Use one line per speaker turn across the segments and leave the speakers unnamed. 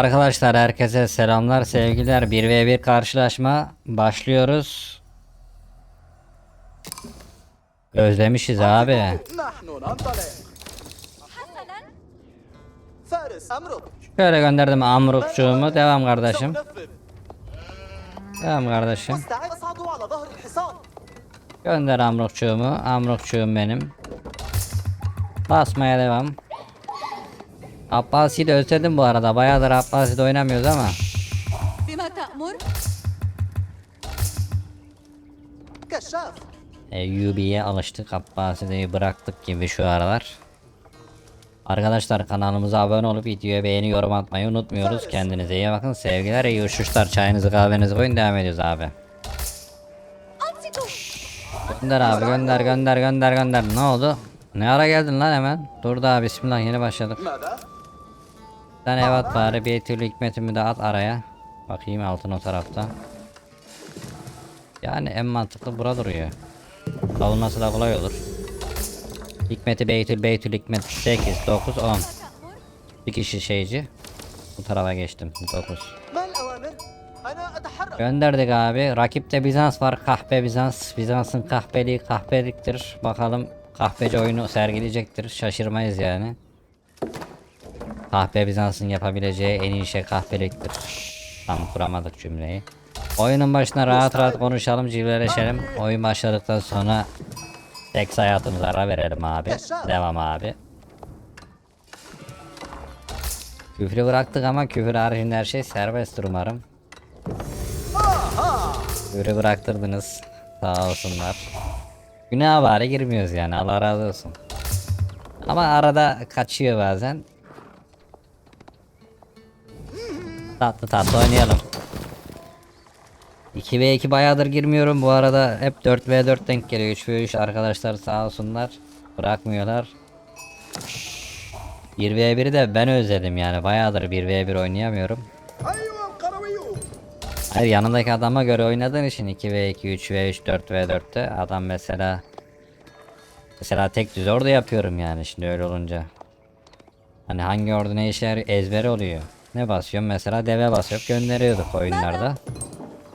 arkadaşlar herkese selamlar sevgiler. 1v1 karşılaşma başlıyoruz. Özlemişiz abi. Şöyle gönderdim Amrukçuğumu devam kardeşim. Devam kardeşim. Gönder Amrukçuğumu Amrukçuğum benim. Basmaya devam. Abbasi de özledim bu arada. Bayağıdır Abbasi de oynamıyoruz ama.
Eyyubi'ye
e, alıştık. Abbasi'yi bıraktık gibi şu aralar. Arkadaşlar kanalımıza abone olup videoya beğeni yorum atmayı unutmuyoruz. Kendinize iyi bakın. Sevgiler iyi uçuşlar. Çayınızı kahvenizi koyun. Devam ediyoruz abi. Gönder abi gönder gönder gönder gönder. Ne oldu? Ne ara geldin lan hemen? Dur daha bismillah yeni başladık. Sen ev at bari Beytül Hikmet'imi de at araya. Bakayım altın o tarafta. Yani en mantıklı bura duruyor. Savunması da kolay olur. Hikmet'i Beytül Beytül Hikmet 8, 9, 10. Bir kişi şeyci. Bu tarafa geçtim 9. Gönderdik abi. Rakipte Bizans var. Kahpe Bizans. Bizans'ın kahpeliği kahpeliktir. Bakalım kahpeci oyunu sergileyecektir. Şaşırmayız yani. Kahpe Bizans'ın yapabileceği en iyi şey kahpeliktir. Tam kuramadık cümleyi. Oyunun başına rahat rahat konuşalım, cilveleşelim. Oyun başladıktan sonra seks hayatımıza ara verelim abi. Devam abi. Küfrü bıraktık ama küfür haricinde her şey serbesttir umarım. Küfrü bıraktırdınız. Sağ olsunlar. Günah bari girmiyoruz yani Allah razı olsun. Ama arada kaçıyor bazen. Tatlı tatlı oynayalım. 2v2 bayağıdır girmiyorum. Bu arada hep 4v4 denk geliyor. 3v3 arkadaşlar sağ olsunlar. Bırakmıyorlar. 1v1'i de ben özledim yani. Bayağıdır 1v1 oynayamıyorum. Hayır yanındaki adama göre oynadığın için 2v2, 3v3, 4v4'te adam mesela Mesela tek düz ordu yapıyorum yani şimdi öyle olunca. Hani hangi ordu ne işe yarıyor ezber oluyor. Ne basıyorum? Mesela deve basıp gönderiyorduk oyunlarda.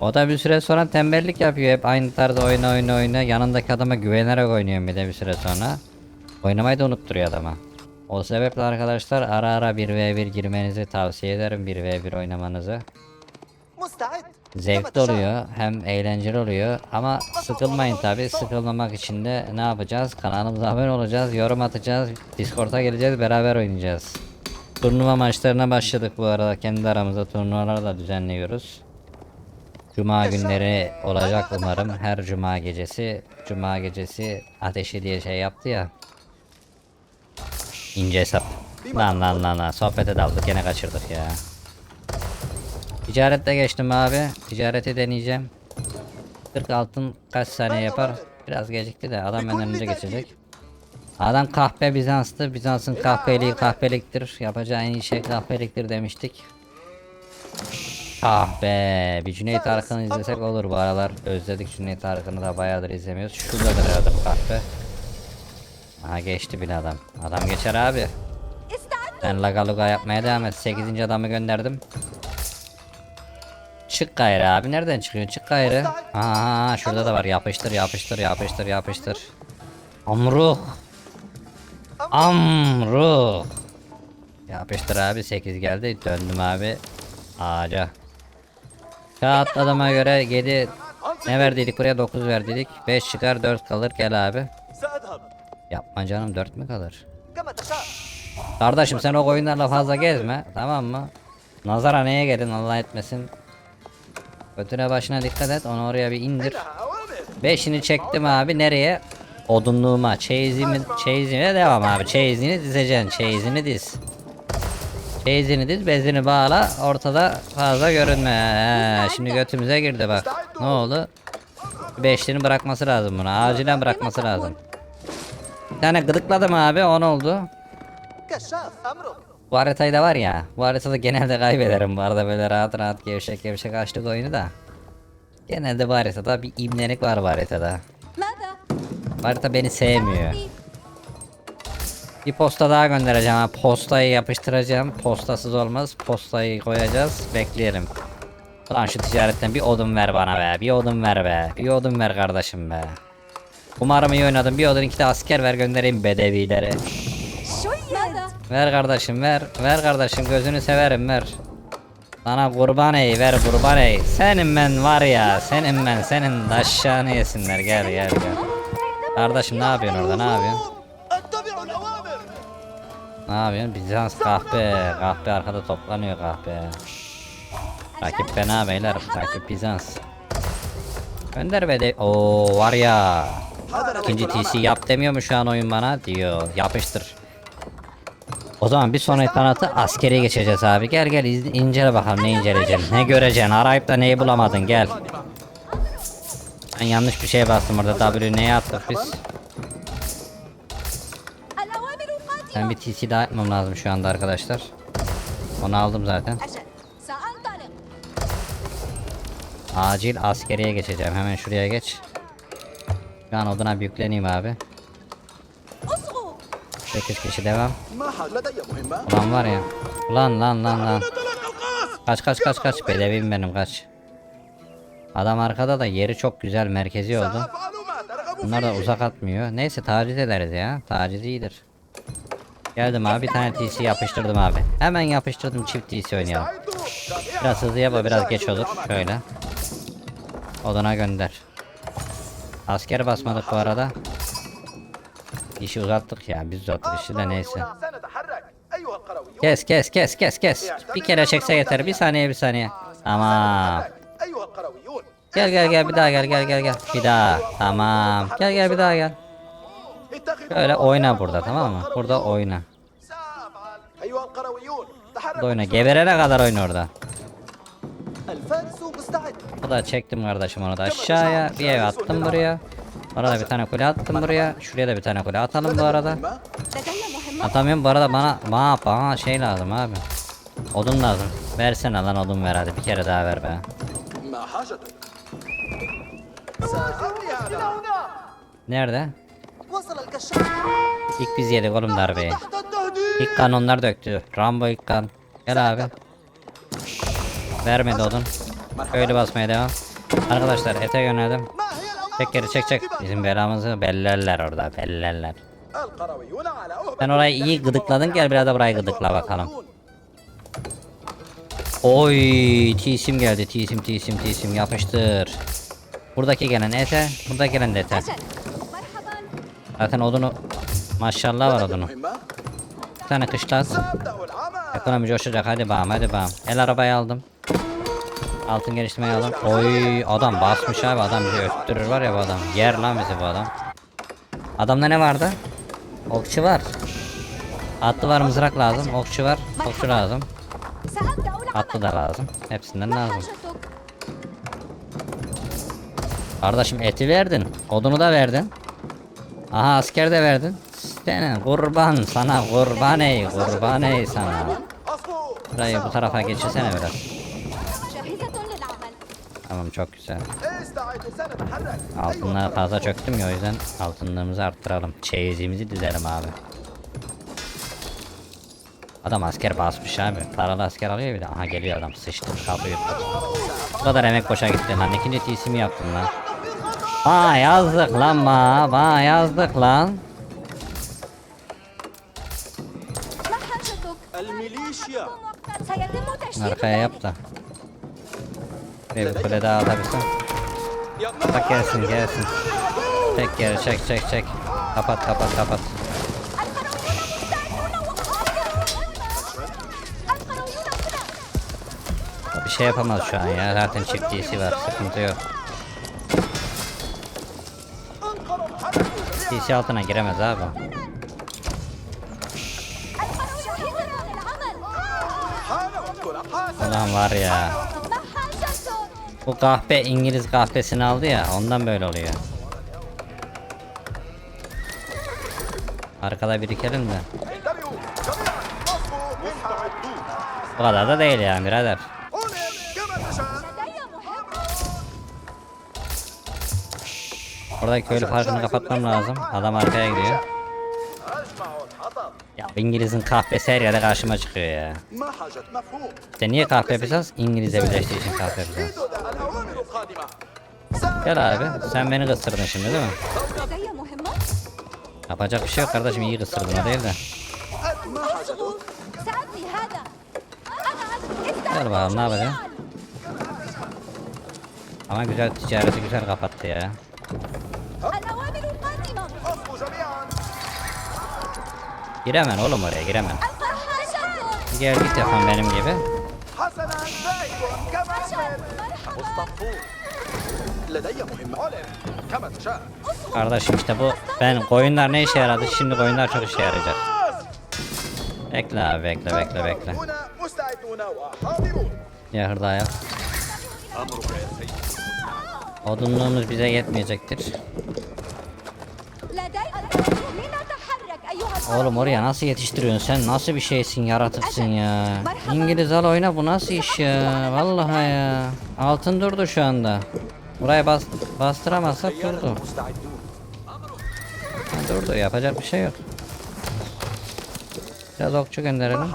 O da bir süre sonra tembellik yapıyor. Hep aynı tarz oyna oyna oyna. Yanındaki adama güvenerek oynuyor bir de bir süre sonra. Oynamayı da unutturuyor adama. O sebeple arkadaşlar ara ara 1v1 girmenizi tavsiye ederim 1v1 oynamanızı. Zevkli oluyor hem eğlenceli oluyor ama sıkılmayın tabi sıkılmamak için de ne yapacağız kanalımıza abone olacağız yorum atacağız discord'a geleceğiz beraber oynayacağız. Turnuva maçlarına başladık bu arada. Kendi aramızda turnuvalar da düzenliyoruz. Cuma günleri olacak umarım. her cuma gecesi Cuma gecesi ateşi diye şey yaptı ya. İnce hesap. Lan lan lan lan. Sohbete daldık gene kaçırdık ya. Ticarette geçtim abi. Ticareti deneyeceğim. 40 altın kaç saniye yapar? Biraz gecikti de adam benden önce geçecek. Adam kahpe Bizans'tı. Bizans'ın kahpeliği kahpeliktir. Yapacağı en iyi şey kahpeliktir demiştik. Ah be. Bir Cüneyt Arkın'ı izlesek olur bu aralar. Özledik Cüneyt Arkın'ı da bayağıdır izlemiyoruz. Şuradadır herhalde bu kahpe. Aha geçti bile adam. Adam geçer abi. Ben laga luga yapmaya devam et. 8. adamı gönderdim. Çık gayrı abi. Nereden çıkıyor? Çık gayrı. Aha şurada da var. Yapıştır yapıştır yapıştır yapıştır. Amruh. Amru. Yapıştır abi 8 geldi döndüm abi ağaca. Kağıt adama göre 7 ne verdiydik buraya 9 verdiydik 5 çıkar 4 kalır gel abi. Yapma canım 4 mü kalır? Kardeşim sen o koyunlarla fazla gezme tamam mı? Nazara neye gelin Allah etmesin. Götüne başına dikkat et onu oraya bir indir. Beşini çektim abi nereye? Odunluğuma. Çeyizimi, çeyizine devam abi. Çeyizini dizeceksin. Çeyizini diz. Çeyizini diz. Bezini bağla. Ortada fazla görünme. He, şimdi götümüze girdi bak. Ne oldu? Beşliğini bırakması lazım buna. Acilen bırakması lazım. Bir tane gıdıkladım abi. 10 oldu. Bu haritayı da var ya. Bu haritada genelde kaybederim bu arada böyle rahat rahat gevşek gevşek açtık oyunu da. Genelde bu haritada bir imlenik var bu haritada. Harita beni sevmiyor. Bir posta daha göndereceğim ha. Postayı yapıştıracağım. Postasız olmaz. Postayı koyacağız. Bekleyelim. Ulan şu ticaretten bir odun ver bana be. Bir odun ver be. Bir odun ver kardeşim be. Umarım iyi oynadın. Bir odun iki de asker ver göndereyim bedevilere. ver kardeşim ver. Ver kardeşim gözünü severim ver. Bana kurban ey ver kurban ey. Senin ben var ya. Senin ben senin taşşağını yesinler gel gel gel. Kardeşim ne yapıyorsun orada ne yapıyorsun? Ne yapıyorsun? Bizans kahpe. Kahpe arkada toplanıyor kahpe. Rakip fena beyler. Rakip Bizans. Gönder be de. Oo var ya. İkinci TC yap demiyor mu şu an oyun bana? Diyor. Yapıştır. O zaman bir sonraki kanatı askeri geçeceğiz abi. Gel gel incele bakalım ne inceleyeceğim. Ne göreceksin? Arayıp da neyi bulamadın gel. Ben yanlış bir şeye bastım orada. W neye attık biz? Ben bir TC daha yapmam lazım şu anda arkadaşlar. Onu aldım zaten. Acil askeriye geçeceğim. Hemen şuraya geç. Şu an oduna yükleneyim abi. 8 kişi devam. Ulan var ya. Ulan lan lan lan. Kaç kaç kaç kaç. Bedevim benim kaç. Adam arkada da yeri çok güzel merkezi oldu. Bunlar da uzak atmıyor. Neyse taciz ederiz ya. Taciz iyidir. Geldim abi bir tane TC yapıştırdım abi. Hemen yapıştırdım çift TC oynayalım. Biraz hızlı yapa biraz geç olur. Şöyle. Odana gönder. Asker basmadık bu arada. İşi uzattık ya biz uzattık işi de neyse. Kes kes kes kes kes. Bir kere çekse yeter. Bir saniye bir saniye.
Ama
Gel gel gel bir daha gel gel gel gel. Bir daha. Tamam. Gel gel bir daha gel. Böyle oyna burada tamam mı? Burada oyna. Burada oyna. Geberene kadar oyna orada. Bu da çektim kardeşim onu da aşağıya. Bir ev attım buraya. Orada bir tane kule attım buraya. Şuraya da bir tane kule atalım bu arada. Atamıyorum bu arada bana bana, bana şey lazım abi. Odun lazım. Versene lan odun ver hadi bir kere daha ver be.
ما حاجتك سأبني هذا
Nerede?
وصل الكشاف
İlk biz yedik oğlum darbeyi.
تحت التهديد
İlk kan onlar döktü. Rambo ilk kan. Gel abi. Vermedi odun. Köylü basmaya devam. Arkadaşlar ete yöneldim.
ما هي الأوامر
Çek geri çek çek. Bizim belamızı bellerler orada bellerler.
القرويون على أهبة
Sen orayı iyi gıdıkladın gel biraz da burayı gıdıkla bakalım. Oy tisim geldi tisim tisim tisim yapıştır. Buradaki gelen ete, burada gelen de ete. Zaten odunu maşallah var odunu. Bir tane
kışlas.
Ekonomi coşacak hadi bağım hadi bağım. El arabayı aldım. Altın geliştirmeyi aldım. Oy adam basmış abi adam bizi öttürür var ya bu adam. Yer lan bizi bu adam. Adamda ne vardı? Okçu var. Atlı var mızrak lazım. Okçu var. Okçu lazım. Atlı da lazım. Hepsinden lazım. Kardeşim eti verdin. Odunu da verdin. Aha asker de verdin. Sene kurban sana kurban ey kurban ey sana. Burayı bu tarafa geçirsene biraz. Tamam çok güzel. Altınlara fazla çöktüm ya o yüzden altınlarımızı arttıralım. Çeyizimizi dizelim abi. Adam asker basmış abi. Paralı asker alıyor bir de. Aha geliyor adam sıçtı. Kablo. Bu kadar emek boşa gitti lan. İkinci TC'mi yaptım lan. Ba yazdık lan ba. Ba yazdık lan. Arkaya yap da. Bir kule daha
atabilirsin.
Bak gelsin gelsin. Çek geri çek çek çek. Kapat kapat kapat. şey yapamaz şu an ya. Zaten çiftçisi var. Sıkıntı yok. Çiftçisi altına giremez abi. Ulan var ya. Bu kahpe İngiliz kahpesini aldı ya. Ondan böyle oluyor. Arkada birikelim de. Bu kadar da değil yani birader. Oradaki köylü farkını kapatmam lazım. Adam arkaya gidiyor. Ya İngiliz'in kahpesi her yerde karşıma çıkıyor ya. İşte niye kahpe yapacağız? İngiliz'e birleştiği için kahpe yapacağız. Gel abi. Sen beni kıstırdın şimdi değil mi? Yapacak bir şey yok kardeşim iyi kıstırdın o değil de. Gel bakalım ne yapacak? Ama güzel ticareti güzel kapattı ya. Giremen oğlum oraya giremen. Gel git yapan benim gibi. Kardeşim işte bu ben koyunlar ne işe yaradı şimdi koyunlar çok işe yarayacak. Bekle abi bekle bekle bekle. Ya hırda
ya.
Odunluğumuz bize yetmeyecektir. Oğlum oraya nasıl yetiştiriyorsun sen nasıl bir şeysin yaratıksın ya. İngiliz al oyna bu nasıl iş ya. Vallahi ya. Altın durdu şu anda. Buraya bas bastıramazsak durdu. Durdu yapacak bir şey yok. Biraz okçu gönderelim.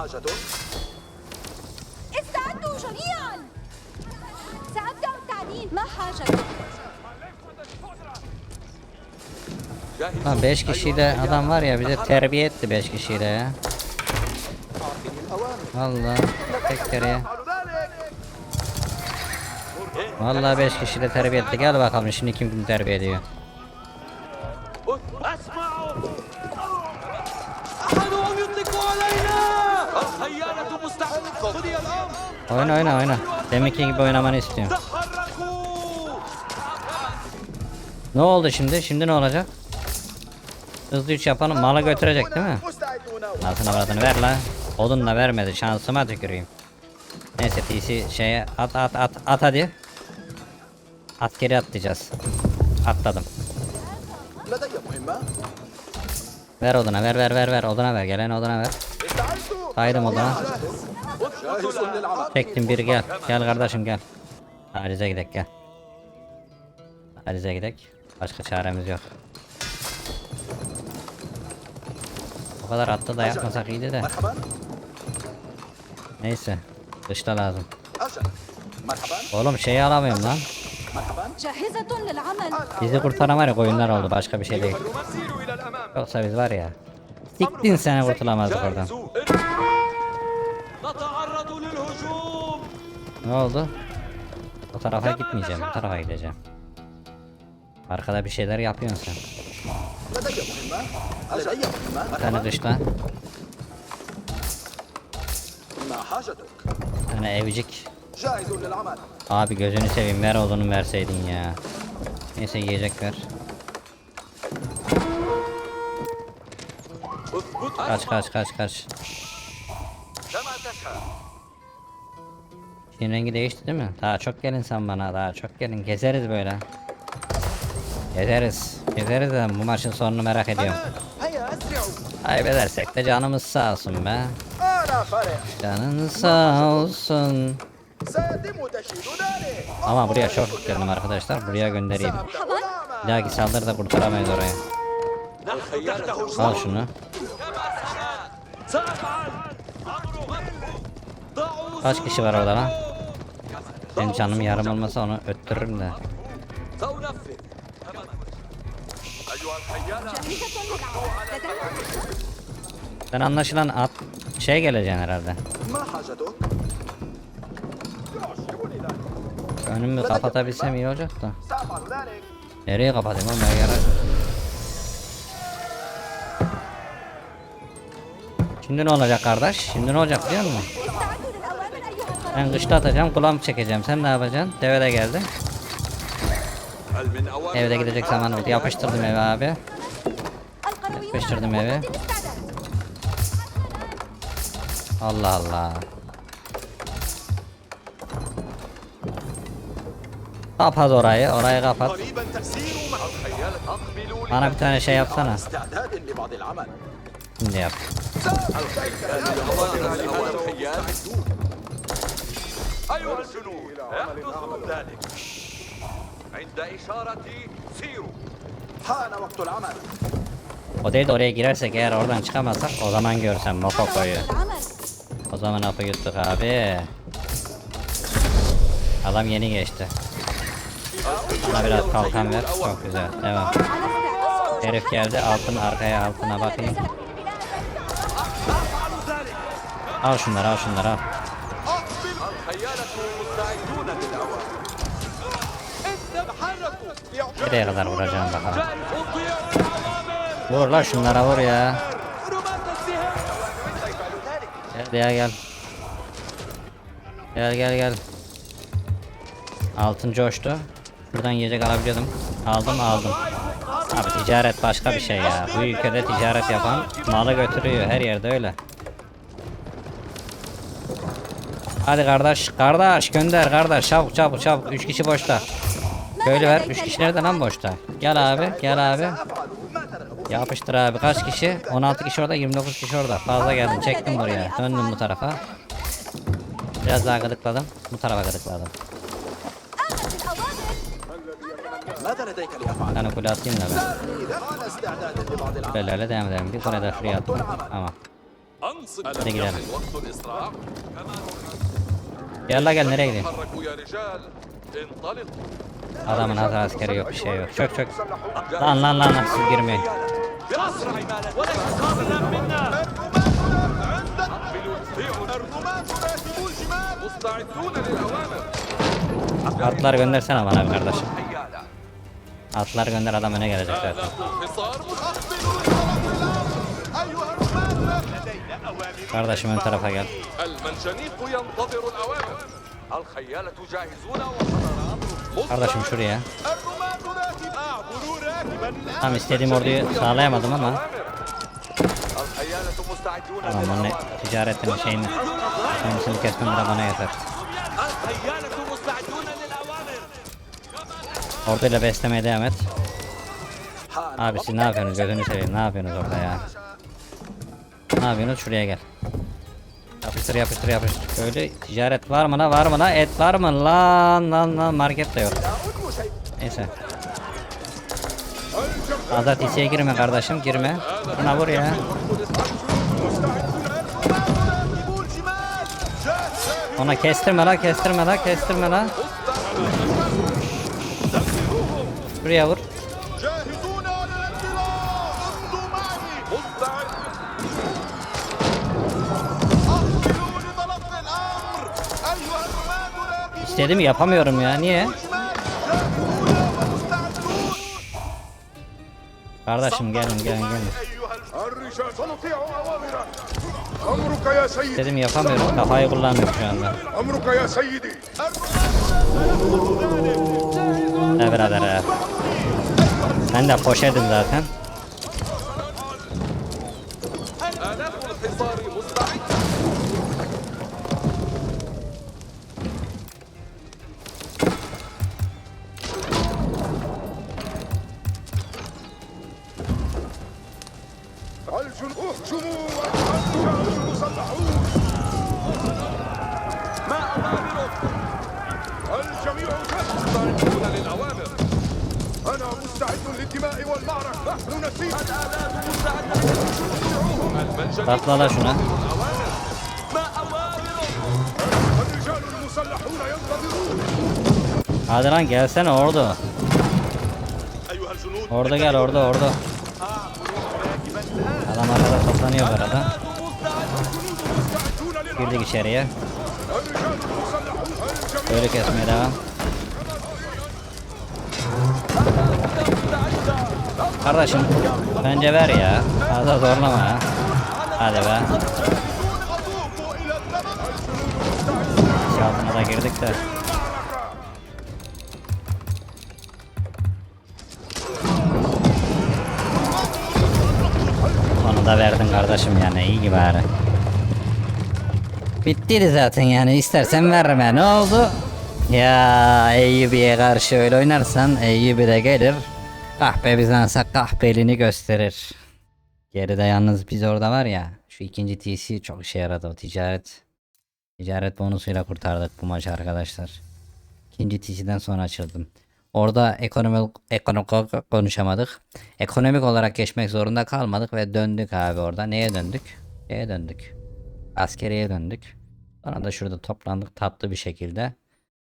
Ha 5 kişiyi de adam var ya bir de terbiye etti 5 kişiyi
de ya.
Valla tek
kereye.
Valla 5 kişi de terbiye etti. Gel bakalım şimdi kim kim terbiye ediyor. Oyna oyna oyna. Deminki gibi oynamanı istiyorum. Ne oldu şimdi? Şimdi ne olacak? Hızlı 3 yapalım mala götürecek değil mi? Altına avradını ver la. Odunla vermedi şansıma tüküreyim. Neyse TC şeye at at at at hadi. At geri atlayacağız. Atladım. Ver oduna ver ver ver ver oduna ver gelen oduna ver. Saydım oduna. Çektim bir gel. Gel kardeşim gel. Harize gidek gel. Harize gidek. Başka çaremiz yok. Kadar atlı da yapmasak iyiydi de. Neyse. Dışta lazım. Oğlum şeyi alamıyorum lan. Bizi kurtaran var ya koyunlar oldu başka bir şey değil. Yoksa biz var ya. Siktin seni kurtulamazdık oradan. Ne oldu? O tarafa gitmeyeceğim, o tarafa gideceğim. Arkada bir şeyler yapıyorsun sen.
Yukarı düş
lan. Hani evcik. Abi gözünü seveyim ver oğlunu verseydin ya. Neyse yiyecek ver. Kaç kaç kaç kaç. Şimdi rengi değişti değil mi? Daha çok gelin sen bana daha çok gelin gezeriz böyle. Ederiz. Ederiz de bu maçın sonunu merak ediyorum. Kaybedersek de canımız sağ olsun be. Canın sağ olsun. Ama buraya çok yüklerim arkadaşlar. Buraya göndereyim. Bir dahaki saldırı da kurtaramayız orayı. Al şunu. Kaç kişi var orada lan? Benim canım yarım olmasa onu öttürürüm de. Sen anlaşılan at şey geleceksin herhalde. Önümü kapatabilsem iyi olacak da. Nereye kapatayım lan ben yarar. Şimdi ne olacak kardeş? Şimdi ne olacak biliyor musun? Ben kışta atacağım, kulağımı çekeceğim. Sen ne yapacaksın? Deve de geldi.
هل من أوامر
Evde gidecek zaman oldu. Yapıştırdım eve abi.
القرويون
Yapıştırdım
على
eve.
قوة الاستعداد
Allah Allah. Kapat orayı, orayı kapat.
قريبا تسير مع
الخيال أقبلوا
Bana bir tane şey yapsana.
استعداد لبعض العمل
Şimdi yap.
الأوامر لهذا الخيال أيها الجنود احدثوا ذلك عند إشارتي سيروا
حان وقت العمل
O değil de oraya girersek eğer oradan çıkamazsak o zaman görsem Mokoko'yu.
العمل
O zaman hapı yuttuk abi. Adam yeni geçti. Bana biraz kalkan ver. Çok güzel. Devam.
على استعداد
Herif geldi altın arkaya altına bakayım. Al şunları al şunları al. Nereye kadar vuracağım bakalım. Vur la şunlara vur ya. Gel ya gel. Gel gel gel. Altın coştu. Buradan yiyecek alabiliyordum. Aldım aldım. Abi ticaret başka bir şey ya. Bu ülkede ticaret yapan malı götürüyor her yerde öyle. Hadi kardeş, kardeş gönder kardeş çabuk çabuk çabuk 3 kişi boşta. Böyle ver. Üç kişi nerede lan boşta? Gel abi. Gel abi. Yapıştır abi. Kaç kişi? 16 kişi orada. 29 kişi orada. Fazla geldim. Çektim buraya. Döndüm bu tarafa. Biraz daha gıdıkladım. Bu tarafa gıdıkladım. Yani kule atayım da ben. Böyleyle devam edelim. Bir kule de şuraya attım. Tamam. Hadi gidelim.
Yalla
gel nereye
gidiyorsun?
Adamın az askeri yok bir şey yok. Çök çök. Lan lan lan siz girmeyin. Atlar göndersene bana bir kardeşim. Atlar gönder adam öne gelecek zaten. Kardeşim ön tarafa gel. Kardeşim şuraya. Tam istediğim orduyu sağlayamadım ama. Tamam
bunu
ticaretin şeyini ekonomisini kesmem de bana yeter. Orduyla beslemeye devam et. Abi siz ne yapıyorsunuz gözünü seveyim ne yapıyorsunuz orada ya. Ne yapıyorsunuz şuraya gel. Yapıştır yapıştır yapıştır. Öyle ticaret var mı la var mı la et var mı lan lan lan market de yok. Neyse. Azat içe girme kardeşim girme. Buna vur ya. Ona kestirme la kestirme la kestirme la. Şuraya vur. dedim yapamıyorum ya. Niye? Kardeşim gelin gelin gelin. Dedim yapamıyorum. Kafayı kullanmıyorum şu anda. Ne birader ya. Ben de poşedim zaten. Takla la şuna. Hadi lan gelsene
orada.
Orada gel orada orada. Adam arkada toplanıyor bu arada. Girdik içeriye. Böyle kesmeye devam. Kardeşim bence ver ya. Fazla zorlama ya. Hadi be. İş altına da girdik de. Onu da verdin kardeşim yani iyi ki bari. Bittiydi zaten yani istersen verme ne oldu? Ya Eyyubi'ye karşı öyle oynarsan Eyyubi de gelir Kahpe Bizans'a kahpeliğini gösterir. Geride yalnız biz orada var ya şu ikinci TC çok işe yaradı o ticaret. Ticaret bonusuyla kurtardık bu maçı arkadaşlar. İkinci TC'den sonra açıldım. Orada ekonomik ekonomik konuşamadık. Ekonomik olarak geçmek zorunda kalmadık ve döndük abi orada. Neye döndük? Neye döndük? Askeriye döndük. Sonra da şurada toplandık tatlı bir şekilde.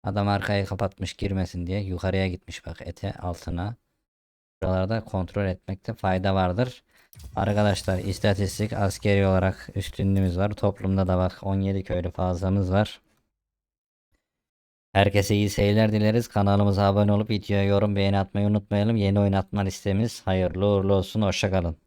Adam arkayı kapatmış girmesin diye yukarıya gitmiş bak ete altına. Buralarda kontrol etmekte fayda vardır. Arkadaşlar istatistik askeri olarak üstünlüğümüz var. Toplumda da bak 17 köylü fazlamız var. Herkese iyi seyirler dileriz. Kanalımıza abone olup videoya yorum beğeni atmayı unutmayalım. Yeni oynatma listemiz hayırlı uğurlu olsun. Hoşçakalın.